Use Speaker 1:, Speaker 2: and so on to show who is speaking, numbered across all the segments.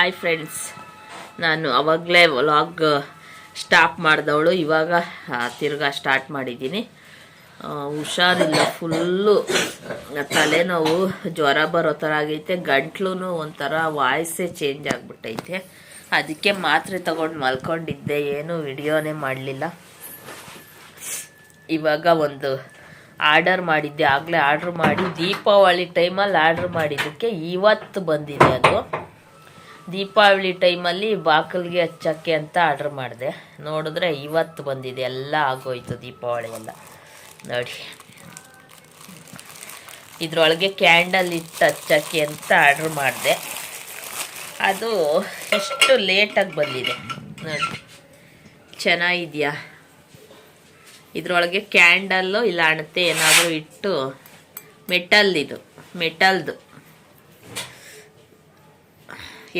Speaker 1: Hi friends ನಾನು ಅವಾಗಲೇ vlog stop ಮಾಡಿದವಳು. ಇವಾಗ ತಿರ್ಗಾ ಸ್ಟಾರ್ಟ್ ಮಾಡಿದ್ದೀನಿ. ಹುಷಾರಿಲ್ಲ ಫುಲ್ಲು ತಲೆನೋವು, ಜ್ವರ ಬರೋ ಥರ ಆಗೈತೆ. ಗಂಟ್ಲು ಒಂಥರ ವಾಯ್ಸೇ ಚೇಂಜ್ ಆಗಿಬಿಟ್ಟೈತೆ. ಅದಕ್ಕೆ ಮಾತ್ರೆ ತಗೊಂಡು ಮಲ್ಕೊಂಡಿದ್ದೆ. ಏನು ವಿಡಿಯೋನೇ ಮಾಡಲಿಲ್ಲ. ಇವಾಗ ಒಂದು ಆರ್ಡರ್ ಮಾಡಿದ್ದೆ. ಆಗಲೇ ಆರ್ಡ್ರ್ ಮಾಡಿ. ದೀಪಾವಳಿ ಟೈಮಲ್ಲಿ ಆರ್ಡ್ರ್ ಮಾಡಿದ್ದಕ್ಕೆ ಇವತ್ತು ಬಂದಿದೆ ಅದು. ದೀಪಾವಳಿ ಟೈಮಲ್ಲಿ ಬಾಕಲ್ಗೆ ಹಚ್ಚಕ್ಕೆ ಅಂತ ಆರ್ಡ್ರ್ ಮಾಡಿದೆ. ನೋಡಿದ್ರೆ ಇವತ್ತು ಬಂದಿದೆ. ಎಲ್ಲ ಆಗೋಯ್ತು ದೀಪಾವಳಿ ಎಲ್ಲ ನೋಡಿ. ಇದರೊಳಗೆ ಕ್ಯಾಂಡಲ್ ಇಟ್ಟು ಹಚ್ಚಕ್ಕೆ ಅಂತ ಆರ್ಡ್ರ್ ಮಾಡಿದೆ. ಅದು ಎಷ್ಟು ಲೇಟಾಗಿ ಬಂದಿದೆ. ನೋಡಿ. ಚೆನ್ನಾಗಿದೆಯಾ? ಇದರೊಳಗೆ ಕ್ಯಾಂಡಲ್ಲು ಇಲ್ಲ ಅಣತೆ ಏನಾದರೂ ಇಟ್ಟು ಮೆಟಲ್ದಿದು ಮೆಟಲ್ದು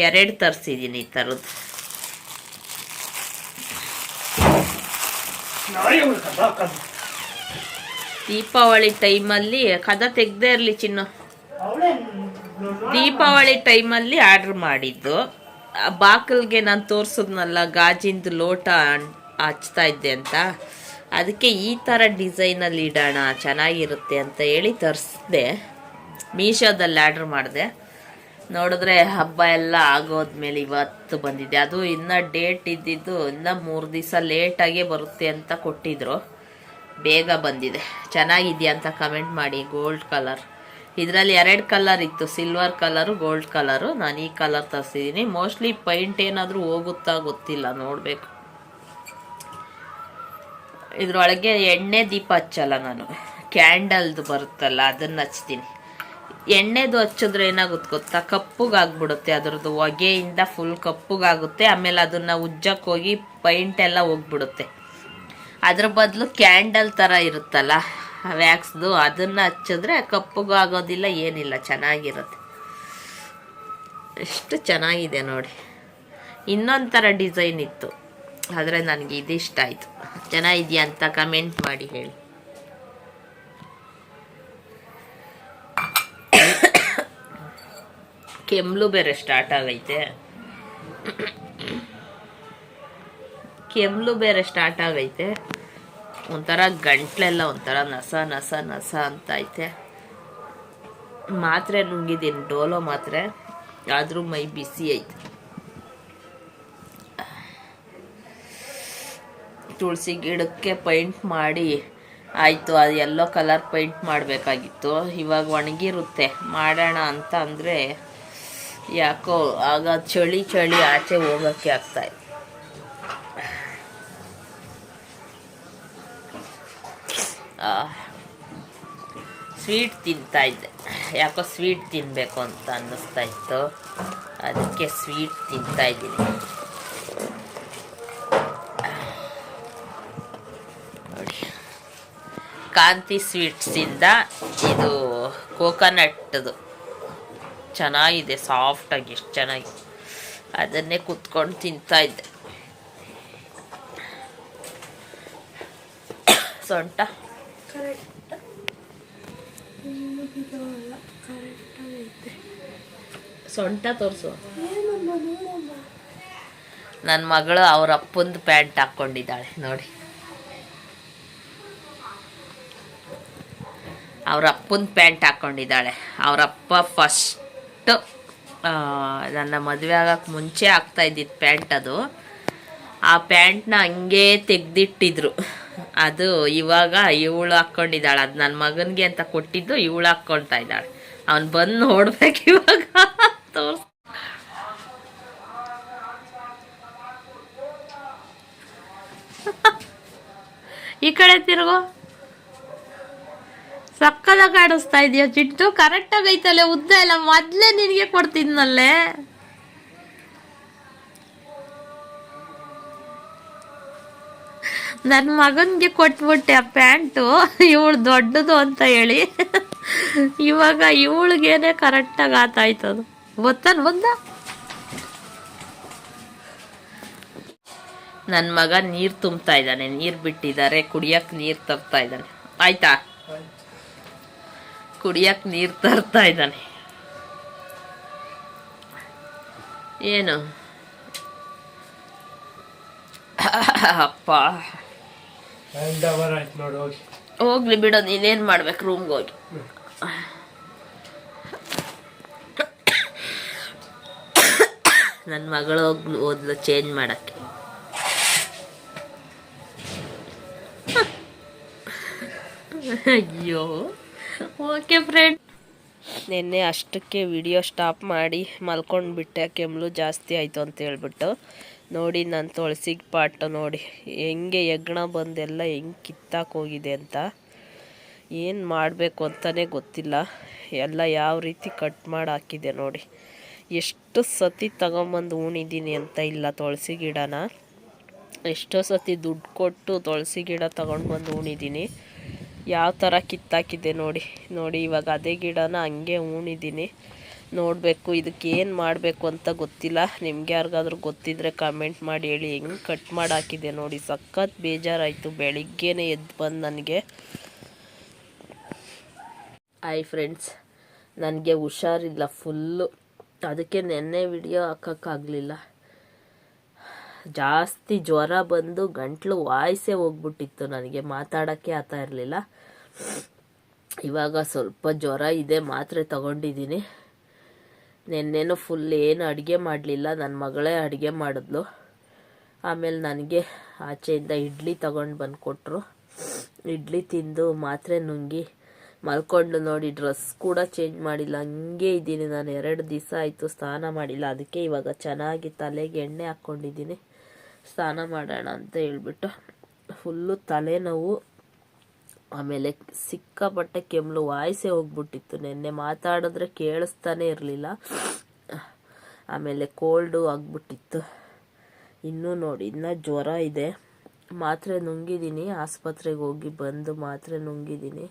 Speaker 1: ಎರಡು ತರಿಸಿದ್ದೀನಿ ಈ ಥರದ್ದು. ದೀಪಾವಳಿ ಟೈಮಲ್ಲಿ ಕದ ತೆಗ್ದೇ ಇರಲಿ ಚಿನ್ನು. ದೀಪಾವಳಿ ಟೈಮಲ್ಲಿ ಆರ್ಡ್ರ್ ಮಾಡಿದ್ದು. ಆ ಬಾಕಲ್ಗೆ ನಾನು ತೋರಿಸಿದ್ನಲ್ಲ ಗಾಜಿಂದು ಲೋಟ ಹಚ್ತಾ ಇದ್ದೆ ಅಂತ. ಅದಕ್ಕೆ ಈ ಥರ ಡಿಸೈನಲ್ಲಿ ಇಡೋಣ ಚೆನ್ನಾಗಿರುತ್ತೆ ಅಂತ ಹೇಳಿ ತರಿಸ್ದೆ ಮೀಶೋದಲ್ಲಿ ಆರ್ಡ್ರ್ ಮಾಡಿದೆ. ನೋಡಿದ್ರೆ ಹಬ್ಬ ಎಲ್ಲ ಆಗೋದ್ಮೇಲೆ ಇವತ್ತು ಬಂದಿದೆ. ಅದು ಇನ್ನ ಡೇಟ್ ಇದ್ದಿದ್ದು ಇನ್ನ ಮೂರು ದಿವಸ ಲೇಟಾಗೇ ಬರುತ್ತೆ ಅಂತ ಕೊಟ್ಟಿದ್ರು. ಬೇಗ ಬಂದಿದೆ. ಚೆನ್ನಾಗಿದೆಯಾ ಅಂತ ಕಮೆಂಟ್ ಮಾಡಿ. ಗೋಲ್ಡ್ ಕಲರ್ ಇದರಲ್ಲಿ ಎರಡು ಕಲರ್ ಇತ್ತು. ಸಿಲ್ವರ್ ಕಲರು ಗೋಲ್ಡ್ ಕಲರು ನಾನು ಈ ಕಲರ್ ತರಿಸಿದ್ದೀನಿ ಮೋಸ್ಟ್ಲಿ ಪೈಂಟ್ ಏನಾದರೂ ಹೋಗುತ್ತಾ ಗೊತ್ತಿಲ್ಲ. ನೋಡಬೇಕು. ಇದರೊಳಗೆ ಎಣ್ಣೆ ದೀಪ ಹಚ್ಚಲ್ಲ ನಾನು. ಕ್ಯಾಂಡಲ್ದು ಬರುತ್ತಲ್ಲ, ಅದನ್ನು ಹಚ್ತೀನಿ. ಎಣ್ಣೆದು ಹಚ್ಚಿದ್ರೆ ಏನಾಗುತ್ತೆ ಗೊತ್ತಾ? ಕಪ್ಪುಗಾಗ್ಬಿಡುತ್ತೆ ಅದರದ್ದು ಹೊಗೆಯಿಂದ ಫುಲ್ ಕಪ್ಪುಗಾಗುತ್ತೆ. ಆಮೇಲೆ ಅದನ್ನು ಉಜ್ಜಕ್ಕೆ ಹೋಗಿ ಪೈಂಟ್ ಎಲ್ಲ ಹೋಗ್ಬಿಡುತ್ತೆ. ಅದ್ರ ಬದಲು ಕ್ಯಾಂಡಲ್ ಥರ ಇರುತ್ತಲ್ಲ ವ್ಯಾಕ್ಸ್ದು ಅದನ್ನು ಹಚ್ಚಿದ್ರೆ ಕಪ್ಪುಗಾಗೋದಿಲ್ಲ ಏನಿಲ್ಲ, ಚೆನ್ನಾಗಿರುತ್ತೆ. ಎಷ್ಟು ಚೆನ್ನಾಗಿದೆ ನೋಡಿ. ಇನ್ನೊಂದು ಥರ ಡಿಸೈನ್ ಇತ್ತು. ಆದರೆ ನನಗೆ ಇದು ಇಷ್ಟ ಆಯಿತು. ಚೆನ್ನಾಗಿದೆಯಾ ಅಂತ ಕಮೆಂಟ್ ಮಾಡಿ ಹೇಳಿ. ಕೆಮ್ಲು ಬೇರೆ ಸ್ಟಾರ್ಟ್ ಆಗೈತೆ. ಕೆಮ್ಲು ಬೇರೆ ಸ್ಟಾರ್ಟ್ ಆಗೈತೆ. ಒಂಥರ ಗಂಟ್ಲೆಲ್ಲ ಒಂಥರ ನಸ ನಸ ನಸ ಅಂತ ಐತೆ. ಮಾತ್ರೆ ನುಂಗಿದ್ದೀನಿ ಡೋಲೋ ಮಾತ್ರೆ. ಆದರೂ ಮೈ ಬಿಸಿ ಐತೆ. ತುಳಸಿ ಗಿಡಕ್ಕೆ ಪೈಂಟ್ ಮಾಡಿ, ಆಯಿತು, ಅದು ಎಲ್ಲೋ ಕಲರ್ ಪೈಂಟ್ ಮಾಡಬೇಕಾಗಿತ್ತು. ಇವಾಗ ಒಣಗಿರುತ್ತೆ. ಮಾಡೋಣ ಅಂತ ಅಂದರೆ ಯಾಕೋ ಆಗ ಚಳಿ ಚಳಿ ಆಚೆ ಹೋಗೋಕ್ಕೆ ಇತ್ತು ಸ್ವೀಟ್ ತಿಂತಾ ಇದ್ದೆ. ಯಾಕೋ ಸ್ವೀಟ್ ತಿನ್ನಬೇಕು ಅಂತ ಅನ್ನಿಸ್ತಾ ಇತ್ತು. ಅದಕ್ಕೆ ಸ್ವೀಟ್ ತಿಂತಾ ಇದ್ದೀನಿ. ಕಾಂತಿ ಸ್ವೀಟ್ಸಿಂದ ಇದು ಕೋಕೋನಟ್ದು ಚೆನ್ನಾಗಿದೆ ಸಾಫ್ಟಾಗಿ ಎಷ್ಟು ಚೆನ್ನಾಗಿ. ಅದನ್ನೇ ಕುತ್ಕೊಂಡು ತಿಂತಾ ಇದ್ದೆ. ಸೊಂಟ? ಸೊಂಟ ತೋರಿಸು. ನನ್ನ ಮಗಳು ಅವ್ರ ಅಪ್ಪಂದು ಪ್ಯಾಂಟ್ ಹಾಕ್ಕೊಂಡಿದ್ದಾಳೆ ನೋಡಿ. ಅವ್ರ ಅಪ್ಪನ ಪ್ಯಾಂಟ್ ಹಾಕ್ಕೊಂಡಿದ್ದಾಳೆ. ಅವರಪ್ಪ ಫಸ್ಟ್ ನನ್ನ ಮದುವೆ ಆಗಕ್ಕೆ ಮುಂಚೆ ಆಗ್ತಾ ಇದ್ದಿದ್ದು ಪ್ಯಾಂಟ್ ಅದು. ಆ ಪ್ಯಾಂಟ್ನ ಹಂಗೆ ತೆಗ್ದಿಟ್ಟಿದ್ರು. ಅದು ಇವಾಗ ಇವಳು ಹಾಕ್ಕೊಂಡಿದ್ದಾಳೆ ಅದು ನನ್ನ ಮಗನಿಗೆ ಅಂತ ಕೊಟ್ಟಿದ್ದು ಇವಳು ಹಾಕ್ಕೊಳ್ತಾ ಇದ್ದಾಳೆ. ಅವನು ಬಂದು ನೋಡ್ಬೇಕು ಇವಾಗ. ತೋರ್ಸ್ ಈ ಕಡೆ ತಿರುಗು. ಸಕ್ಕದಾಗ ಕಾಣಿಸ್ತಾ ಇದೆಯಾ ಚಿಟ್ಟು ಕರೆಕ್ಟಾಗಿ ಐತಲ್ಲೇ, ಉದ್ದ ಎಲ್ಲ ಮೊದ್ಲೇ ನಿನಗೆ ಕೊಡ್ತಿದ್ನಲ್ಲೇ? ನನ್ನ ಮಗನಿಗೆ ಕೊಟ್ಬಿಟ್ಟೆ ಆ ಪ್ಯಾಂಟು. ಇವಳು ದೊಡ್ಡದು ಅಂತ ಹೇಳಿ. ಇವಾಗ ಇವಳಿಗೇನೆ ಕರೆಕ್ಟಾಗಿ ಆತಾಯ್ತದು ಗೊತ್ತಾನ ಬಂದ ನನ್ನ ಮಗ ನೀರು ತುಂಬ್ತಾ ಇದ್ದಾನೆ, ನೀರು ಬಿಟ್ಟಿದ್ದಾರೆ ಕುಡಿಯಕ್ಕೆ ನೀರು ತರ್ತಾ ಇದ್ದಾನೆ. ಆಯ್ತಾ? ಕುಡಿಯಕ್ಕೆ ನೀರು ತರ್ತಾ ಇದ್ದಾನೆ. ಏನು? ಅಪ್ಪ. ಹೋಗ್ಲಿ ಬಿಡೋ ನೀನೇನು ಮಾಡ್ಬೇಕು ರೂಮ್ಗೆ ಹೋಗಿ. ನನ್ನ ಮಗಳು ಹೋಗ್ಲು ಓದ್ಲು ಚೇಂಜ್ ಮಾಡಕ್ಕೆ. ಅಯ್ಯೋ. ಓಕೆ ಫ್ರೆಂಡ್ ನಿನ್ನೆ ಅಷ್ಟಕ್ಕೆ ವಿಡಿಯೋ ಸ್ಟಾಪ್ ಮಾಡಿ ಮಲ್ಕೊಂಡು ಬಿಟ್ಟೆ ಕೆಮ್ಮಲು ಜಾಸ್ತಿ ಆಯಿತು ಅಂತ ಹೇಳ್ಬಿಟ್ಟು. ನೋಡಿ, ನಾನು ತುಳಸಿಗೆ ಪಾಟು ನೋಡಿ, ಹೆಂಗೆ ಯಜ್ಞ ಬಂದೆಲ್ಲ ಹೆಂಗೆ ಕಿತ್ತಾಕೋಗಿದೆ ಅಂತ. ಏನು ಮಾಡಬೇಕು ಅಂತಲೇ ಗೊತ್ತಿಲ್ಲ. ಎಲ್ಲ ಯಾವ ರೀತಿ ಕಟ್ ಮಾಡಿ ಹಾಕಿದೆ ನೋಡಿ. ಎಷ್ಟು ಸತಿ ತಗೊಂಬಂದು ಉಣಿದ್ದೀನಿ ಅಂತ ಇಲ್ಲ ತುಳಸಿ ಗಿಡನ. ಎಷ್ಟೋ ಸತಿ ದುಡ್ಡು ಕೊಟ್ಟು ತುಳಸಿ ಗಿಡ ತಗೊಂಡು ಬಂದು ಉಣಿದ್ದೀನಿ ಯಾವ ಥರ ಕಿತ್ತಾಕಿದ್ದೆ ನೋಡಿ ನೋಡಿ ಇವಾಗ ಅದೇ ಗಿಡನ ಹಂಗೆ ಹೂಣಿದ್ದೀನಿ. ನೋಡಬೇಕು, ಇದಕ್ಕೆ ಏನು ಮಾಡಬೇಕು ಅಂತ ಗೊತ್ತಿಲ್ಲ. ನಿಮ್ಗೆ ಯಾರಿಗಾದ್ರೂ ಗೊತ್ತಿದ್ರೆ ಕಮೆಂಟ್ ಮಾಡಿ ಹೇಳಿ. ಹೆಂಗೆ ಕಟ್ ಮಾಡಿ ಹಾಕಿದೆ ನೋಡಿ, ಸಖತ್ ಬೇಜಾರಾಯಿತು. ಬೆಳಿಗ್ಗೆನೇ ಎದ್ದು ಬಂದು ನನಗೆ. ಹಾಯ್ ಫ್ರೆಂಡ್ಸ್ ನನಗೆ ಹುಷಾರಿಲ್ಲ ಫುಲ್ಲು ಅದಕ್ಕೆ ನೆನ್ನೆ ವಿಡಿಯೋ ಹಾಕೋಕ್ಕಾಗಲಿಲ್ಲ ಜಾಸ್ತಿ ಜ್ವರ ಬಂದು ಗಂಟ್ಲು ವಾಯ್ಸೇ ಹೋಗ್ಬಿಟ್ಟಿತ್ತು ನನಗೆ, ಮಾತಾಡೋಕ್ಕೆ ಆತ ಇರಲಿಲ್ಲ. ಇವಾಗ ಸ್ವಲ್ಪ ಜ್ವರ ಇದೆ, ಮಾತ್ರೆ ತಗೊಂಡಿದ್ದೀನಿ. ನೆನ್ನೆನೂ ಫುಲ್ ಏನು ಅಡುಗೆ ಮಾಡಲಿಲ್ಲ ನನ್ನ ಮಗಳೇ ಅಡುಗೆ ಮಾಡಿದ್ಲು. ಆಮೇಲೆ ನನಗೆ ಆಚೆಯಿಂದ ಇಡ್ಲಿ ತಗೊಂಡು ಬಂದು ಕೊಟ್ಟರು ಇಡ್ಲಿ ತಿಂದು ಮಾತ್ರೆ ನುಂಗಿ ಮಲ್ಕೊಂಡು ನೋಡಿ, ಡ್ರೆಸ್ ಕೂಡ ಚೇಂಜ್ ಮಾಡಿಲ್ಲ. ಹಂಗೆ ಇದ್ದೀನಿ ನಾನು, ಎರಡು ದಿವಸ ಆಯಿತು ಸ್ನಾನ ಮಾಡಿಲ್ಲ. ಅದಕ್ಕೆ ಇವಾಗ ಚೆನ್ನಾಗಿ ತಲೆಗೆ ಎಣ್ಣೆ ಹಾಕ್ಕೊಂಡಿದ್ದೀನಿ. ಸ್ನಾನ ಮಾಡೋಣ ಅಂತ ಹೇಳ್ಬಿಟ್ಟು ಫುಲ್ಲು ತಲೆನೋವು, ಆಮೇಲೆ ಸಿಕ್ಕಾಪಟ್ಟೆ ಕೆಮ್ಮಲು ವಾಯ್ಸೆ ಹೋಗ್ಬಿಟ್ಟಿತ್ತು. ನಿನ್ನೆ ಮಾತಾಡಿದ್ರೆ ಕೇಳಿಸ್ತಾನೆ ಇರಲಿಲ್ಲ. ಆಮೇಲೆ ಕೋಲ್ಡು ಆಗ್ಬಿಟ್ಟಿತ್ತು. ಇನ್ನೂ ನೋಡಿ, ಇನ್ನೂ ಜ್ವರ ಇದೆ. ಮಾತ್ರೆ ನುಂಗಿದ್ದೀನಿ, ಆಸ್ಪತ್ರೆಗೆ ಹೋಗಿ ಬಂದು ಮಾತ್ರೆ ನುಂಗಿದ್ದೀನಿ.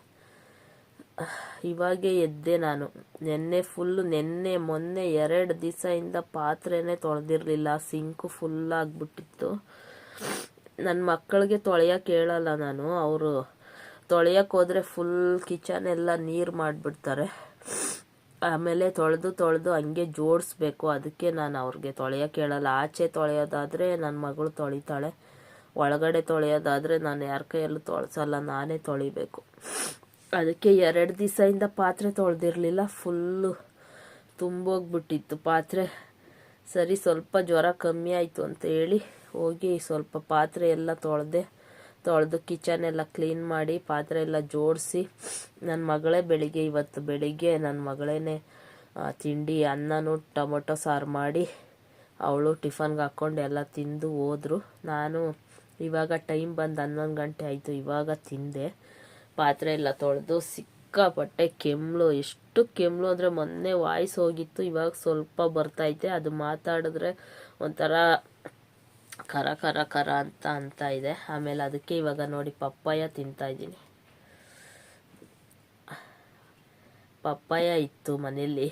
Speaker 1: ಇವಾಗೇ ಎದ್ದೆ ನಾನು. ನೆನ್ನೆ ಫುಲ್ಲು ನೆನ್ನೆ, ಮೊನ್ನೆ ಎರಡು ದಿವಸದಿಂದ ಪಾತ್ರೆನೇ ತೊಳೆದಿರಲಿಲ್ಲ. ಸಿಂಕು ಫುಲ್ ಆಗಿಬಿಟ್ಟಿತ್ತು. ನನ್ನ ಮಕ್ಕಳಿಗೆ ತೊಳೆಯೋಕೆ ಕೇಳಲ್ಲ ನಾನು. ಅವರು ತೊಳೆಯೋಕೆ ಹೋದರೆ ಫುಲ್ ಕಿಚನ್ ಎಲ್ಲ ನೀರು ಮಾಡಿಬಿಡ್ತಾರೆ. ಆಮೇಲೆ ತೊಳೆದು ತೊಳೆದು ಹಂಗೆ ಜೋಡಿಸ್ಬೇಕು. ಅದಕ್ಕೆ ನಾನು ಅವ್ರಿಗೆ ತೊಳೆಯೋಕೆ ಹೇಳಲ್ಲ. ಆಚೆ ತೊಳೆಯೋದಾದರೆ ನನ್ನ ಮಗಳು ತೊಳಿತಾಳೆ. ಒಳಗಡೆ ತೊಳೆಯೋದಾದರೆ ನಾನು ಯಾರ ಕೈಯಲ್ಲೂ ತೊಳೆಸಲ್ಲ. ನಾನೇ ತೊಳಿಬೇಕು. ಅದಕ್ಕೆ ಎರಡು ದಿವಸದಿಂದ ಪಾತ್ರೆ ತೊಳೆದಿರಲಿಲ್ಲ ಫುಲ್ಲು ತುಂಬೋಗ್ಬಿಟ್ಟಿತ್ತು. ಪಾತ್ರೆ ಸರಿ ಸ್ವಲ್ಪ ಜ್ವರ ಕಮ್ಮಿ ಆಯಿತು ಅಂತ ಹೇಳಿ ಹೋಗಿ ಸ್ವಲ್ಪ ಪಾತ್ರೆ ಎಲ್ಲ ತೊಳೆದೆ, ತೊಳೆದು ಕಿಚನ್ ಎಲ್ಲ ಕ್ಲೀನ್ ಮಾಡಿ ಪಾತ್ರೆ ಎಲ್ಲ ಜೋಡಿಸಿ ನನ್ನ ಮಗಳೇ ಬೆಳಿಗ್ಗೆ, ಇವತ್ತು ಬೆಳಿಗ್ಗೆ ನನ್ನ ಮಗಳೇ ತಿಂಡಿ ಅನ್ನನೂ ಟೊಮೊಟೊ ಸಾರು ಮಾಡಿ ಅವಳು ಟಿಫನ್ಗೆ ಹಾಕ್ಕೊಂಡು ಎಲ್ಲ ತಿಂದು ಹೋದರು. ನಾನು ಇವಾಗ ಟೈಮ್ ಬಂದು ಹನ್ನೊಂದು ಗಂಟೆ ಆಯಿತು ಇವಾಗ ತಿಂದೆ. ಪಾತ್ರೆ ಎಲ್ಲ ತೊಳೆದು ಸಿಕ್ಕಾಪಟ್ಟೆ ಕೆಮ್ಮಲು ಎಷ್ಟು ಕೆಮ್ಮಲು ಅಂದರೆ ಮೊನ್ನೆ ವಾಯ್ಸ್ ಹೋಗಿತ್ತು, ಇವಾಗ ಸ್ವಲ್ಪ ಬರ್ತೈತೆ ಅದು ಮಾತಾಡಿದ್ರೆ ಒಂಥರ ಕರ ಕರ ಕರ ಅಂತ ಅಂತ ಇದೆ. ಆಮೇಲೆ ಅದಕ್ಕೆ ಇವಾಗ ನೋಡಿ ಪಪ್ಪಾಯ ತಿಂತಾ ಇದ್ದೀನಿ. ಪಪ್ಪಾಯ ಇತ್ತು ಮನೇಲಿ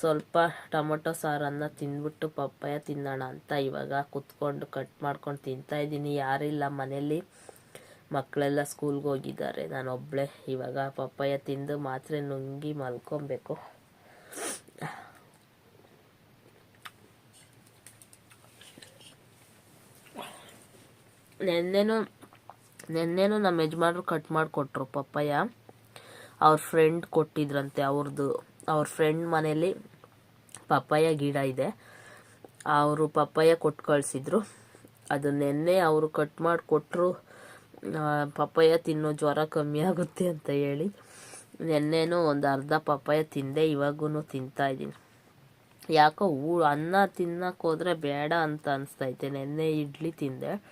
Speaker 1: ಸ್ವಲ್ಪ ಟೊಮೊಟೊ ಸಾರನ್ನು ತಿಂದ್ಬಿಟ್ಟು ಪಪ್ಪಾಯ ತಿನ್ನೋಣ ಅಂತ ಇವಾಗ ಕುತ್ಕೊಂಡು ಕಟ್ ಮಾಡ್ಕೊಂಡು ತಿಂತಾ ಇದ್ದೀನಿ. ಯಾರಿಲ್ಲ ಮನೇಲಿ ಮಕ್ಕಳೆಲ್ಲ ಸ್ಕೂಲ್ಗೆ ಹೋಗಿದ್ದಾರೆ. ನಾನು ಒಬ್ಬಳೇ ಇವಾಗ ಪಪ್ಪಾಯ ತಿಂದು ಮಾತ್ರೆ ನುಂಗಿ ಮಲ್ಕೊಬೇಕು. ನೆನ್ನೆನೂ ನೆನ್ನೆನೂ ನಮ್ಮ ಯಜಮಾನ್ರು ಕಟ್ ಮಾಡಿಕೊಟ್ರು ಪಪ್ಪಾಯ. ಅವ್ರ ಫ್ರೆಂಡ್ ಕೊಟ್ಟಿದ್ರಂತೆ ಅವ್ರದ್ದು ಅವ್ರ ಫ್ರೆಂಡ್ ಮನೇಲಿ ಪಪ್ಪಾಯ ಗಿಡ ಇದೆ. ಅವರು ಪಪ್ಪಾಯ ಕೊಟ್ಟು ಕಳಿಸಿದ್ರು ಅದು ನೆನ್ನೆ ಅವರು ಕಟ್ ಮಾಡಿ ಕೊಟ್ಟರು ಪಪ್ಪಾಯ ತಿನ್ನೋ ಜ್ವರ ಕಮ್ಮಿ ಆಗುತ್ತೆ ಅಂತ ಹೇಳಿ ನೆನ್ನೆನೂ ಒಂದು ಅರ್ಧ ಪಪ್ಪಾಯ ತಿಂದೆ ಇವಾಗೂ ತಿಂತಾ ಇದ್ದೀನಿ. ಯಾಕೋ ಊ, ಅನ್ನ ತಿನ್ನಕ್ಕೆ ಬೇಡ ಅಂತ ಅನಿಸ್ತೈತೆ ನೆನ್ನೆ ಇಡ್ಲಿ ತಿಂದೆ.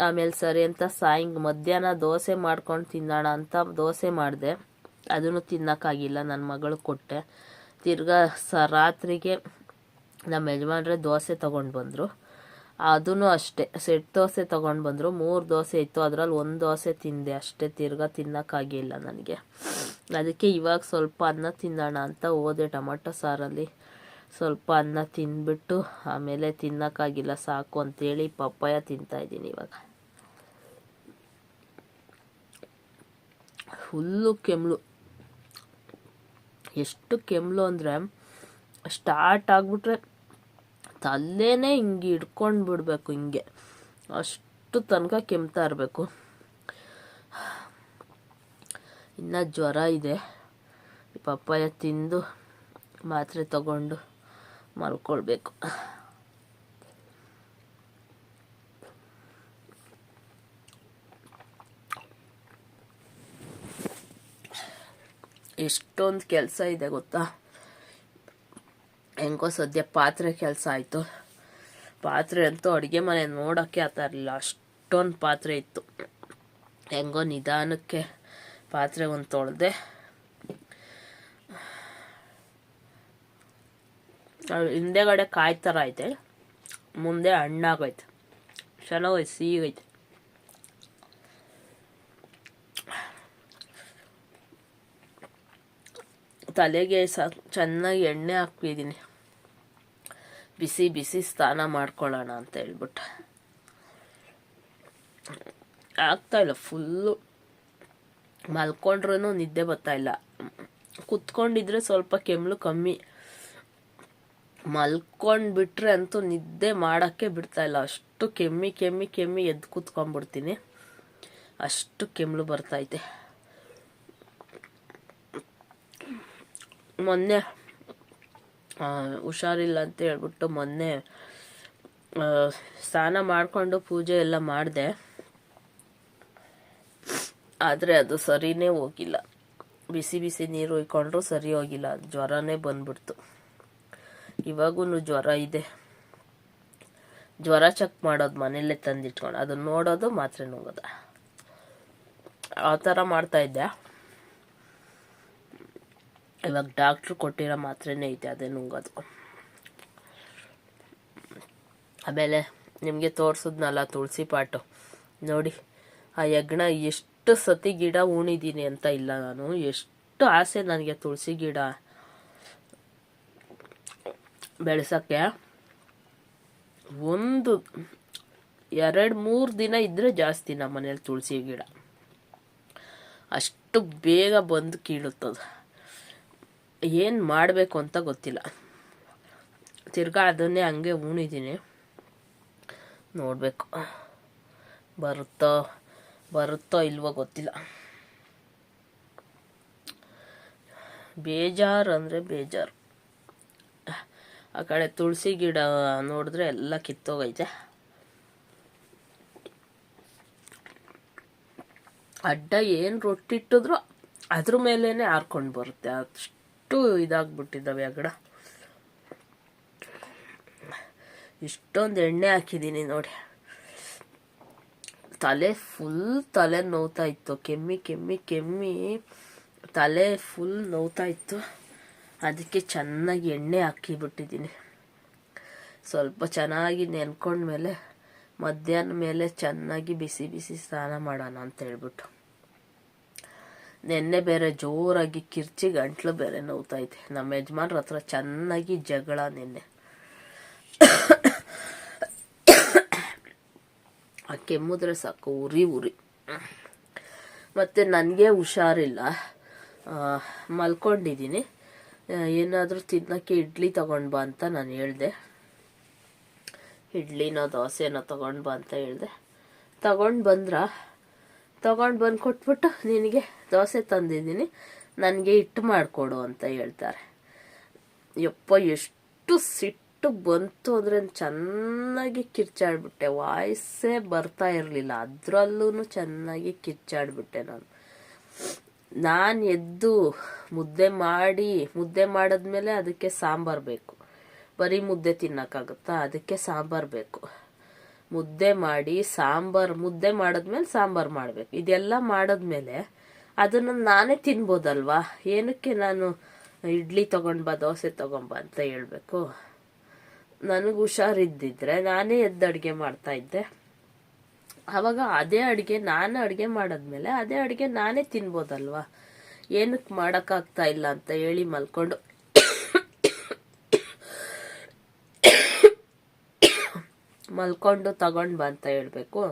Speaker 1: ಆಮೇಲೆ ಸರಿ ಅಂತ ಸಾಯಂಗ್ ಮಧ್ಯಾಹ್ನ ದೋಸೆ ಮಾಡ್ಕೊಂಡು ತಿನ್ನೋಣ ಅಂತ ದೋಸೆ ಮಾಡಿದೆ. ಅದನ್ನು ತಿನ್ನೋಕ್ಕಾಗಿಲ್ಲ ನನ್ನ ಮಗಳು ಕೊಟ್ಟೆ. ತಿರ್ಗಾ ಸ, ರಾತ್ರಿಗೆ ನಮ್ಮ ಯಜಮಾನ್ರೆ ದೋಸೆ ತೊಗೊಂಡು ಬಂದರು. ಅದೂ ಅಷ್ಟೇ. ಸೆಟ್ ದೋಸೆ ತೊಗೊಂಡು ಬಂದರು. ಮೂರು ದೋಸೆ ಇತ್ತು. ಅದರಲ್ಲಿ ಒಂದು ದೋಸೆ ತಿಂದೆ. ಅಷ್ಟೇ ತಿರ್ಗಾ ತಿನ್ನೋಕ್ಕಾಗಿಲ್ಲ ನನಗೆ. ಅದಕ್ಕೆ ಇವಾಗ ಸ್ವಲ್ಪ ಅನ್ನ ತಿನ್ನೋಣ ಅಂತ ಹೋದೆ ಟೊಮೊಟೊ ಸಾರಲ್ಲಿ. ಸ್ವಲ್ಪ ಅನ್ನ ತಿಂದ್ಬಿಟ್ಟು ಆಮೇಲೆ ತಿನ್ನೋಕ್ಕಾಗಿಲ್ಲ ಸಾಕು ಅಂತೇಳಿ ಪಪ್ಪಾಯ ತಿಂತಾಯಿದ್ದೀನಿ ಇವಾಗ. ಫುಲ್ಲು ಕೆಮ್ಳು. ಎಷ್ಟು ಕೆಮ್ಳು ಅಂದರೆ ಸ್ಟಾರ್ಟ್ ಆಗಿಬಿಟ್ರೆ ತಲೆನೇ ಹಿಂಗೆ ಹಿಡ್ಕೊಂಡು ಬಿಡಬೇಕು ಹಿಂಗೆ. ಅಷ್ಟು ತನಕ ಕೆಮ್ತಾ ಇರಬೇಕು. ಇನ್ನು ಜ್ವರ ಇದೆ. ಪಪ್ಪಾಯ ತಿಂದು ಮಾತ್ರೆ ತಗೊಂಡು ಮಲ್ಕೊಳ್ಬೇಕು. ಎಷ್ಟೊಂದು ಕೆಲಸ ಇದೆ ಗೊತ್ತಾ? ಹೆಂಗೋ ಸದ್ಯ ಪಾತ್ರೆ ಕೆಲಸ ಆಯಿತು. ಪಾತ್ರೆ ಅಂತೂ ಅಡುಗೆ ಮನೆ ನೋಡೋಕ್ಕೆ ಆ ಥರ ಇರಲಿಲ್ಲ ಅಷ್ಟೊಂದು ಪಾತ್ರೆ ಇತ್ತು. ಹೆಂಗೋ ನಿಧಾನಕ್ಕೆ ಪಾತ್ರೆ ಒಂದು ತೊಳೆದೆ. ಹಿಂದೆಗಡೆ ಕಾಯಿ ಥರ ಐತೆ. ಮುಂದೆ ಹಣ್ಣಾಗೋಯ್ತು. ಚೆನ್ನಾಗೈತೆ ಸಿಹಿಗೈತೆ ತಲೆಗೆ ಸ, ಚೆನ್ನಾಗಿ ಎಣ್ಣೆ ಹಾಕಿದ್ದೀನಿ ಬಿಸಿ ಬಿಸಿ ಸ್ನಾನ ಮಾಡ್ಕೊಳ್ಳೋಣ ಅಂತ ಹೇಳ್ಬಿಟ್ಟು. ಆಗ್ತಾ ಇಲ್ಲ, ಫುಲ್ಲು. ಮಲ್ಕೊಂಡ್ರೂ ನಿದ್ದೆ ಬರ್ತಾ ಇಲ್ಲ. ಕುತ್ಕೊಂಡಿದ್ರೆ ಸ್ವಲ್ಪ ಕೆಮ್ಮಲು ಕಮ್ಮಿ. ಮಲ್ಕೊಂಡ್ಬಿಟ್ರೆ ಅಂತೂ ನಿದ್ದೆ ಮಾಡೋಕ್ಕೆ ಬಿಡ್ತಾ ಇಲ್ಲ. ಅಷ್ಟು ಕೆಮ್ಮಿ ಕೆಮ್ಮಿ ಕೆಮ್ಮಿ ಎದ್ದು ಕೂತ್ಕೊಂಡ್ಬಿಡ್ತೀನಿ. ಅಷ್ಟು ಕೆಮ್ಮು ಬರ್ತೈತೆ ಮೊನ್ನೆ ಹುಷಾರಿಲ್ಲ ಅಂತ ಹೇಳ್ಬಿಟ್ಟು ಮೊನ್ನೆ ಸ್ನಾನ ಮಾಡಿಕೊಂಡು ಪೂಜೆ ಎಲ್ಲ ಮಾಡಿದೆ. ಆದರೆ ಅದು ಸರಿನೇ ಹೋಗಿಲ್ಲ. ಬಿಸಿ ಬಿಸಿ ನೀರು ಹೊಯ್ಕೊಂಡ್ರು ಸರಿ ಹೋಗಿಲ್ಲ. ಜ್ವರನೇ ಬಂದ್ಬಿಡ್ತು. ಇವಾಗೂ ಜ್ವರ ಇದೆ. ಜ್ವರ ಚೆಕ್ ಮಾಡೋದು ಮನೆಯಲ್ಲೇ ತಂದಿಟ್ಕೊಂಡು ಅದನ್ನ ನೋಡೋದು ಮಾತ್ರ ನುಂಗೋದು. ಆ ಥರ ಮಾಡ್ತಾ ಇದ್ದೆ. ಇವಾಗ ಡಾಕ್ಟ್ರ್ ಕೊಟ್ಟಿರೋ ಮಾತ್ರೆನೇ ಐತೆ, ಅದೇ ನುಂಗೋದು. ಆಮೇಲೆ ನಿಮಗೆ ತೋರಿಸಿದ್ನಲ್ಲ ತುಳಸಿ ಪಾಟು. ನೋಡಿ, ಆ ಯಜ್ಞ ಎಷ್ಟು ಸತಿ ಗಿಡ ಉಣಿದ್ದೀನಿ ಅಂತ ಇಲ್ಲ ನಾನು. ಎಷ್ಟು ಆಸೆ ನನಗೆ ತುಳಸಿ ಗಿಡ ಬೆಳೆಸೋಕ್ಕೆ. ಒಂದು, ಎರಡು, ಮೂರು ದಿನ ಇದ್ದರೆ ಜಾಸ್ತಿ ನಮ್ಮ ಮನೇಲಿ ತುಳಸಿ ಗಿಡ. ಅಷ್ಟು ಬೇಗ ಬಂದು ಕೀಳುತ್ತದು. ಏನು ಮಾಡಬೇಕು ಅಂತ ಗೊತ್ತಿಲ್ಲ. ತಿರ್ಗಾ ಅದನ್ನೇ ಹಂಗೆ ಉಣಿದ್ದೀನಿ ನೋಡಬೇಕು. ಬರುತ್ತೋ ಬರುತ್ತೋ ಇಲ್ವೋ ಗೊತ್ತಿಲ್ಲ. ಬೇಜಾರು ಅಂದರೆ ಬೇಜಾರು. ಆ ಕಡೆ ತುಳಸಿ ಗಿಡ ನೋಡಿದ್ರೆ ಎಲ್ಲ ಕಿತ್ತೋಗೈತೆ. ಅಡ್ಡ ಏನು ರೊಟ್ಟಿಟ್ಟಿದ್ರು ಅದ್ರ ಮೇಲೇ ಹಾರ್ಕೊಂಡು ಬರುತ್ತೆ. ಅಷ್ಟು ಇದಾಗ್ಬಿಟ್ಟಿದ್ದಾವೆ ಆ ಗಿಡ. ಇಷ್ಟೊಂದು ಎಣ್ಣೆ ಹಾಕಿದ್ದೀನಿ ನೋಡಿ. ತಲೆ ಫುಲ್ ತಲೆ ನೋವ್ತಾ ಇತ್ತು. ಕೆಮ್ಮಿ ಕೆಮ್ಮಿ ಕೆಮ್ಮಿ ತಲೆ ಫುಲ್ ನೋವ್ತಾ ಇತ್ತು. ಅದಕ್ಕೆ ಚೆನ್ನಾಗಿ ಎಣ್ಣೆ ಹಾಕಿಬಿಟ್ಟಿದ್ದೀನಿ ಸ್ವಲ್ಪ ಚೆನ್ನಾಗಿ ನೆನ್ಕೊಂಡ್ಮೇಲೆ ಮಧ್ಯಾಹ್ನ ಮೇಲೆ ಚೆನ್ನಾಗಿ ಬಿಸಿ ಬಿಸಿ ಸ್ನಾನ ಮಾಡೋಣ ಅಂತ ಹೇಳ್ಬಿಟ್ಟು. ನೆನ್ನೆ ಬೇರೆ ಜೋರಾಗಿ ಕಿರ್ಚಿ ಗಂಟ್ಲು ಬೇರೆ ನೋವ್ತೈತೆ ನಮ್ಮ ಯಜಮಾನ್ರ ಹತ್ರ ಚೆನ್ನಾಗಿ ಜಗಳ ನೆನ್ನೆ. ಆ ಕೆಮ್ಮಿದ್ರೆ ಸಾಕು, ಉರಿ ಉರಿ. ಮತ್ತು ನನಗೆ ಹುಷಾರಿಲ್ಲ. ಮಲ್ಕೊಂಡಿದ್ದೀನಿ ಏನಾದರೂ ತಿನ್ನೋಕ್ಕೆ ಇಡ್ಲಿ ತಗೊಂಡು ಬಾ ಅಂತ ನಾನು ಹೇಳಿದೆ. ಇಡ್ಲಿನೋ ದೋಸೆನೋ ತಗೊಂಡು ಬಾ ಅಂತ ಹೇಳಿದೆ. ತಗೊಂಡು ಬಂದ್ರ? ತಗೊಂಡು ಬಂದು ಕೊಟ್ಬಿಟ್ಟು ನಿನಗೆ ದೋಸೆ ತಂದಿದ್ದೀನಿ. ನನಗೆ ಹಿಟ್ಟು ಮಾಡಿಕೊಡು ಅಂತ ಹೇಳ್ತಾರೆ. ಯಪ್ಪ, ಎಷ್ಟು ಸಿಟ್ಟು ಬಂತು ಅಂದ್ರೆ ಚೆನ್ನಾಗಿ ಕಿರ್ಚಾಡ್ಬಿಟ್ಟೆ. ವಾಯ್ಸೇ ಬರ್ತಾ ಇರಲಿಲ್ಲ. ಅದರಲ್ಲೂ ಚೆನ್ನಾಗಿ ಕಿರ್ಚಾಡ್ಬಿಟ್ಟೆ ನಾನು. ನಾನು ಎದ್ದು ಮುದ್ದೆ ಮಾಡಿ, ಮುದ್ದೆ ಮಾಡಿದ್ಮೇಲೆ ಅದಕ್ಕೆ ಸಾಂಬಾರು ಬೇಕು. ಬರೀ ಮುದ್ದೆ ತಿನ್ನೋಕ್ಕಾಗುತ್ತಾ? ಅದಕ್ಕೆ ಸಾಂಬಾರು ಬೇಕು. ಮುದ್ದೆ ಮಾಡಿ, ಸಾಂಬಾರ್, ಮುದ್ದೆ ಮಾಡಿದ್ಮೇಲೆ ಸಾಂಬಾರು ಮಾಡಬೇಕು. ಇದೆಲ್ಲ ಮಾಡಿದ್ಮೇಲೆ ಅದನ್ನು ನಾನೇ ತಿನ್ಬೋದಲ್ವಾ? ಏನಕ್ಕೆ ನಾನು ಇಡ್ಲಿ ತಗೊಂಡ್ಬಾ, ದೋಸೆ ತಗೊಂಬಾ ಅಂತ ಹೇಳ್ಬೇಕು? ನನಗೆ ಹುಷಾರಿದ್ದಿದ್ರೆ ನಾನೇ ಎದ್ದು ಅಡುಗೆ ಮಾಡ್ತಾ ಇದ್ದೆ. ಆವಾಗ ಅದೇ ಅಡುಗೆ, ನಾನು ಅಡುಗೆ ಮಾಡಿದ್ಮೇಲೆ ಅದೇ ಅಡುಗೆ ನಾನೇ ತಿನ್ಬೋದಲ್ವಾ? ಏನಕ್ಕೆ ಮಾಡೋಕ್ಕಾಗ್ತಾ ಇಲ್ಲ ಅಂತ ಹೇಳಿ ಮಲ್ಕೊಂಡು ಮಲ್ಕೊಂಡು ತಗೊಂಡು ಬಂತ ಅಂತ ಹೇಳ್ಬೇಕು.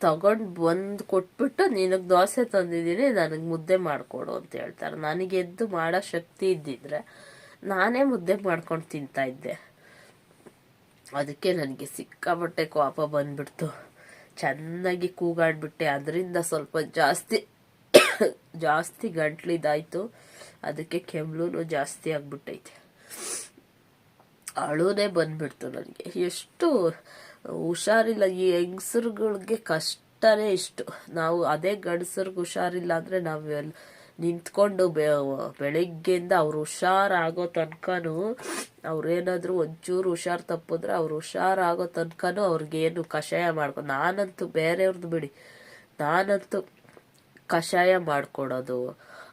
Speaker 1: ತಗೊಂಡು ಬಂದು ಕೊಟ್ಬಿಟ್ಟು ನಿನಗೆ ದೋಸೆ ತಂದಿದ್ದೀನಿ, ನನಗೆ ಮುದ್ದೆ ಮಾಡಿಕೊಡು ಅಂತ ಹೇಳ್ತಾರೆ. ನನಗೆ ಎದ್ದು ಮಾಡೋ ಶಕ್ತಿ ಇದ್ದಿದ್ರೆ ನಾನೇ ಮುದ್ದೆ ಮಾಡ್ಕೊಂಡು ತಿಂತಾ ಇದ್ದೆ. ಅದಕ್ಕೆ ನನಗೆ ಸಿಕ್ಕಾಪಟ್ಟೆ ಕೋಪ ಬಂದ್ಬಿಡ್ತು. ಚೆನ್ನಾಗಿ ಕೂಗಾಡ್ಬಿಟ್ಟೆ. ಅದರಿಂದ ಸ್ವಲ್ಪ ಜಾಸ್ತಿ ಜಾಸ್ತಿ ಗಂಟ್ಲಿದಾಯ್ತು. ಅದಕ್ಕೆ ಕೆಮ್ಲೂ ಜಾಸ್ತಿ ಆಗ್ಬಿಟ್ಟೈತೆ. ಅಳುನೇ ಬಂದ್ಬಿಡ್ತು ನನಗೆ. ಎಷ್ಟು ಹುಷಾರಿಲ್ಲ, ಈ ಹೆಂಗಸರುಗಳಿಗೆ ಕಷ್ಟನೇ ಇಷ್ಟು. ನಾವು ಅದೇ ಗಂಡಸರ್ಗೆ ಹುಷಾರಿಲ್ಲ ಅಂದರೆ ನಾವು ಎಲ್ಲಿ ನಿಂತ್ಕೊಂಡು ಬೆ, ಬೆಳಗ್ಗೆಯಿಂದ ಅವ್ರು ಹುಷಾರಾಗೋ ತನಕನೂ ಅವ್ರೇನಾದರೂ ಒಂಚೂರು ಹುಷಾರು ತಪ್ಪಿದ್ರೆ ಅವ್ರು ಹುಷಾರಾಗೋ ತನಕನೂ ಅವ್ರಿಗೇನು ಕಷಾಯ ಮಾಡ್ಕೊ, ನಾನಂತೂ ಬೇರೆಯವ್ರದ್ದು ಬಿಡಿ. ನಾನಂತೂ ಕಷಾಯ ಮಾಡಿಕೊಡೋದು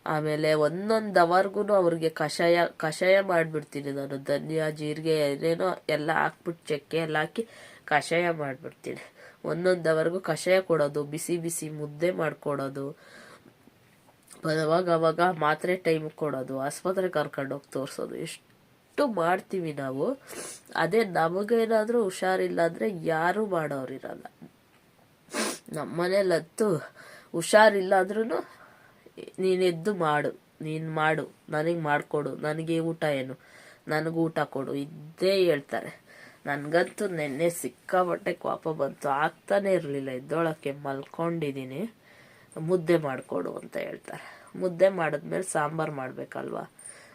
Speaker 1: ಆಮೇಲೆ ಒಂದೊಂದು ಅವರ್ಗೂ ಅವ್ರಿಗೆ ಕಷಾಯ ಕಷಾಯ ಮಾಡಿಬಿಡ್ತೀನಿ ನಾನು. ಧನಿಯಾ, ಜೀರಿಗೆ, ಏನೇನೋ ಎಲ್ಲ ಹಾಕ್ಬಿಟ್ಟು ಚಕ್ಕೆ ಎಲ್ಲ ಹಾಕಿ ಕಷಾಯ ಮಾಡಿಬಿಡ್ತೀನಿ. ಒಂದೊಂದು ಅವರ್ಗೂ ಕಷಾಯ ಕೊಡೋದು, ಬಿಸಿ ಬಿಸಿ ಮುದ್ದೆ ಮಾಡಿಕೊಡೋದು. ಅವಾಗ ಅವಾಗ ಮಾತ್ರೆ ಟೈಮ್ ಕೊಡೋದು ಆಸ್ಪತ್ರೆ ಕರ್ಕೊಂಡು ಹೋಗಿ ತೋರಿಸೋದು. ಎಷ್ಟು ಮಾಡ್ತೀವಿ ನಾವು. ಅದೇ ನಮಗೇನಾದರೂ ಹುಷಾರಿಲ್ಲ ಅಂದರೆ ಯಾರೂ ಮಾಡೋರಿರಲ್ಲ. ನಮ್ಮನೇಲಂತೂ ಹುಷಾರಿಲ್ಲ ಅಂದ್ರೂ ನೀನು ಎದ್ದು ಮಾಡು, ನೀನು ಮಾಡು, ನನಗೆ ಮಾಡಿಕೊಡು, ನನಗೆ ಊಟ ಏನು? ನನಗೆ ಊಟ ಕೊಡು, ಇದ್ದೇ ಹೇಳ್ತಾರೆ. ನನಗಂತೂ ನೆನ್ನೆ ಸಿಕ್ಕಾಪಟ್ಟೆ ಕೋಪ ಬಂತು, ಆಗ್ತಾನೆ ಇರಲಿಲ್ಲ ಎದ್ದೊಳಕ್ಕೆ ಮಲ್ಕೊಂಡಿದ್ದೀನಿ. ಮುದ್ದೆ ಮಾಡಿಕೊಡು ಅಂತ ಹೇಳ್ತಾರೆ. ಮುದ್ದೆ ಮಾಡಿದ್ಮೇಲೆ ಸಾಂಬಾರು ಮಾಡಬೇಕಲ್ವಾ?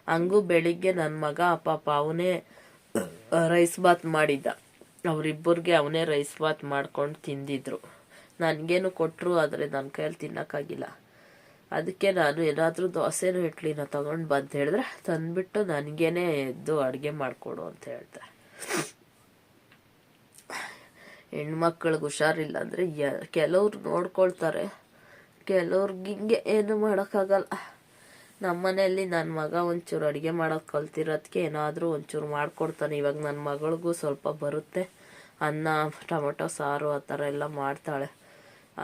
Speaker 1: ಹಂಗೂ ಬೆಳಿಗ್ಗೆ ನನ್ನ ಮಗ, ಪಾಪ ಅವನೇ ರೈಸ್ ಬಾತ್ ಮಾಡಿದ್ದ. ಅವರಿಬ್ಬರಿಗೆ ಅವನೇ ರೈಸ್ ಬಾತ್ ಮಾಡ್ಕೊಂಡು ತಿಂದಿದ್ರು. ನನಗೇನು ಕೊಟ್ಟರು ಆದರೆ ನನ್ನ ಕೈಯಲ್ಲಿ ತಿನ್ನೋಕ್ಕಾಗಿಲ್ಲ. ಅದಕ್ಕೆ ನಾನು ಏನಾದರೂ ದೋಸೆನೂ ಇಡ್ಲಿನ ತಗೊಂಡು ಬಂದು ಹೇಳಿದ್ರೆ ತಂದ್ಬಿಟ್ಟು ನನಗೇನೆ ಎದ್ದು ಅಡುಗೆ ಮಾಡಿಕೊಡು ಅಂತ ಹೇಳ್ತಾರೆ. ಹೆಣ್ಮಕ್ಳಿಗೆ ಹುಷಾರಿಲ್ಲ ಅಂದರೆ ಕೆಲವ್ರು ನೋಡ್ಕೊಳ್ತಾರೆ, ಕೆಲವ್ರಿಗೆ ಹಿಂಗೆ ಏನು ಮಾಡೋಕ್ಕಾಗಲ್ಲ. ನಮ್ಮ ಮನೆಯಲ್ಲಿ ನನ್ನ ಮಗ ಒಂಚೂರು ಅಡುಗೆ ಮಾಡೋದು ಕಲ್ತಿರೋದಕ್ಕೆ ಏನಾದರೂ ಒಂಚೂರು ಮಾಡಿಕೊಡ್ತಾನೆ. ಇವಾಗ ನನ್ನ ಮಗಳಿಗೂ ಸ್ವಲ್ಪ ಬರುತ್ತೆ. ಅನ್ನ, ಟೊಮೊಟೊ, ಸಾರು ಆ ಥರ ಎಲ್ಲ ಮಾಡ್ತಾಳೆ.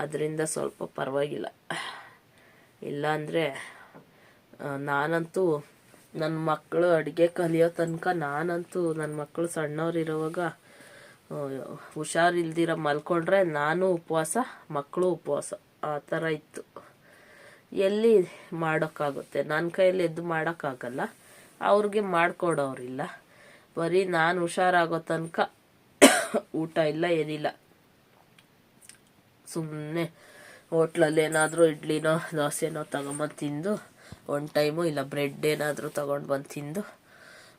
Speaker 1: ಅದರಿಂದ ಸ್ವಲ್ಪ ಪರವಾಗಿಲ್ಲ. ಇಲ್ಲಾಂದರೆ ನಾನಂತೂ ನನ್ನ ಮಕ್ಕಳು ಅಡುಗೆ ಕಲಿಯೋ ತನಕ ನಾನಂತೂ ನನ್ನ ಮಕ್ಕಳು ಸಣ್ಣವರಿರುವಾಗ ಹುಷಾರಿಲ್ದಿರ ಮಲ್ಕೊಂಡ್ರೆ ನಾನು ಉಪವಾಸ ಮಕ್ಕಳು ಉಪವಾಸ. ಆ ಥರ ಇತ್ತು. ಎಲ್ಲಿ ಮಾಡೋಕ್ಕಾಗುತ್ತೆ? ನನ್ನ ಕೈಯಲ್ಲಿ ಎದ್ದು ಮಾಡೋಕ್ಕಾಗಲ್ಲ. ಅವ್ರಿಗೆ ಮಾಡಿಕೊಡೋರಿಲ್ಲ. ಬರೀ ನಾನು ಹುಷಾರಾಗೋ ತನಕ, ಊಟ ಇಲ್ಲ, ಏನಿಲ್ಲ. ಸುಮ್ಮನೆ ಹೋಟ್ಲಲ್ಲಿ ಏನಾದರೂ ಇಡ್ಲಿನೋ ದೋಸೆನೋ ತಗೊಂಬಂದು ತಿಂದು, ಒಂದು ಟೈಮು ಇಲ್ಲ ಬ್ರೆಡ್ ಏನಾದರೂ ತಗೊಂಡು ಬಂದು ತಿಂದು,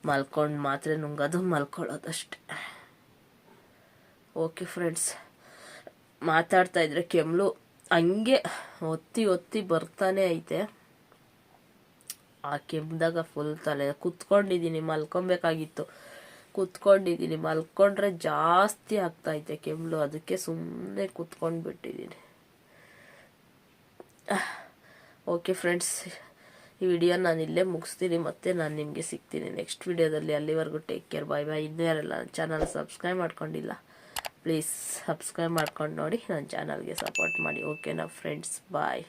Speaker 1: ಮಲ್ಕೊಂಡು ಮಾತ್ರ ನುಂಗೋದು, ಮಲ್ಕೊಳ್ಳೋದಷ್ಟೆ. ಓಕೆ ಫ್ರೆಂಡ್ಸ್ ಮಾತಾಡ್ತಾ ಇದ್ರೆ ಕೆಮ್ಲು ಹಂಗೆ ಒತ್ತಿ ಒತ್ತಿ ಬರ್ತಾನೆ ಐತೆ. ಆ ಕೆಮ್ದಾಗ ಫುಲ್ ತಲೆ ಕುತ್ಕೊಂಡಿದ್ದೀನಿ ಮಲ್ಕೊಬೇಕಾಗಿತ್ತು. ಕುತ್ಕೊಂಡಿದ್ದೀನಿ ಮಲ್ಕೊಂಡ್ರೆ ಜಾಸ್ತಿ ಆಗ್ತೈತೆ ಕೆಮ್ಲು, ಅದಕ್ಕೆ ಸುಮ್ಮನೆ ಕುತ್ಕೊಂಡು ಬಿಟ್ಟಿದ್ದೀನಿ ಓಕೆ ಫ್ರೆಂಡ್ಸ್ ಈ ವಿಡಿಯೋ ನಾನು ಇಲ್ಲೇ ಮುಗಿಸ್ತೀನಿ. ಮತ್ತೆ ನಾನು ನಿಮಗೆ ಸಿಗ್ತೀನಿ ನೆಕ್ಸ್ಟ್ ವಿಡಿಯೋದಲ್ಲಿ ಅಲ್ಲಿವರೆಗೂ ಟೇಕ್ ಕೇರ್ ಬಾಯ್ ಬಾಯ್ ಇನ್ನೂ ಯಾರೆಲ್ಲ ನನ್ನ ಚಾನಲ್ ಸಬ್ಸ್ಕ್ರೈಬ್ ಮಾಡ್ಕೊಂಡಿಲ್ಲ ಪ್ಲೀಸ್ ಸಬ್ಸ್ಕ್ರೈಬ್ ಮಾಡ್ಕೊಂಡು ನೋಡಿ. ನನ್ನ ಚಾನಲ್ಗೆ ಸಪೋರ್ಟ್ ಮಾಡಿ. ಓಕೆನಾ ಫ್ರೆಂಡ್ಸ್ ಬಾಯ್